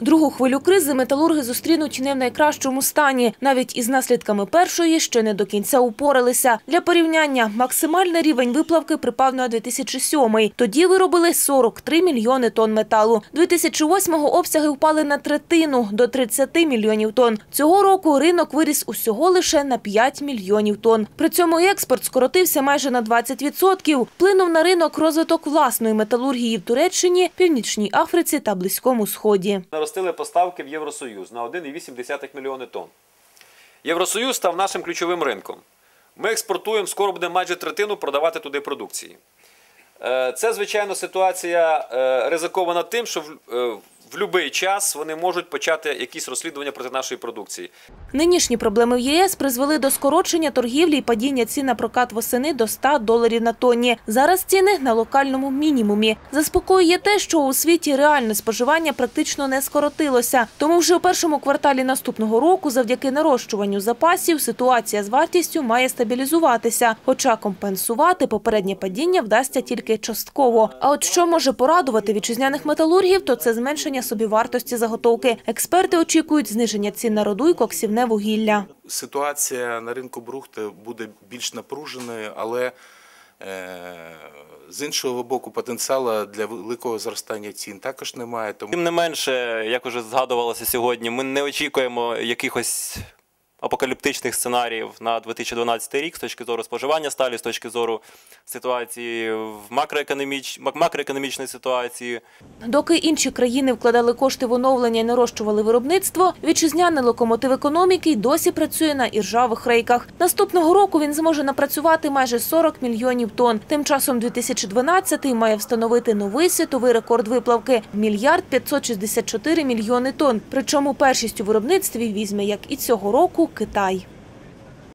Другу хвилю кризи металурги зустрінуть не в найкращому стані. Навіть із наслідками першої ще не до кінця упоралися. Для порівняння, максимальний рівень виплавки припав на 2007 Тоді виробили 43 мільйони тонн металу. 2008-го обсяги впали на третину – до 30 мільйонів тонн. Цього року ринок виріс усього лише на 5 мільйонів тонн. При цьому експорт скоротився майже на 20%. Вплинув на ринок розвиток власної металургії в Туреччині, Північній Африці та Близькому Сході. Наростили поставки в Євросоюз на 1,8 мільйони тонн. Євросоюз став нашим ключовим ринком. Ми експортуємо, скоро будемо майже третину продавати туди продукції. Е, Це, звичайно, ситуація е, ризикована тим, що в, будь-який час вони можуть почати якісь розслідування проти нашої продукції. Нинішні проблеми в ЄС призвели до скорочення торгівлі і падіння цін на прокат восени до 100 доларів на тонні. Зараз ціни на локальному мінімумі. Заспокоює те, що у світі реальне споживання практично не скоротилося. Тому вже у першому кварталі наступного року, завдяки нарощуванню запасів, ситуація з вартістю має стабілізуватися. Хоча компенсувати попереднє падіння вдасться тільки частково. А от що може порадувати вітчизняних металургів, то це зменшення собівартості заготовки. Експерти очікують зниження цін на руду і коксівне вугілля. Ситуація на ринку Брухти буде більш напруженою, але е, з іншого боку, потенціалу для великого зростання цін також немає. Тому Тим не менше, як уже згадувалося сьогодні, ми не очікуємо якихось апокаліптичних сценаріїв на 2012 рік з точки зору споживання сталі, з точки зору ситуації в макроекономіч... макроекономічної ситуації. Доки інші країни вкладали кошти в оновлення і нарощували виробництво, вітчизняний локомотив економіки й досі працює на іржавих рейках. Наступного року він зможе напрацювати майже 40 мільйонів тонн. Тим часом 2012-й має встановити новий світовий рекорд виплавки – мільярд 564 мільйони тонн. Причому першість у виробництві візьме, як і цього року, cât ai.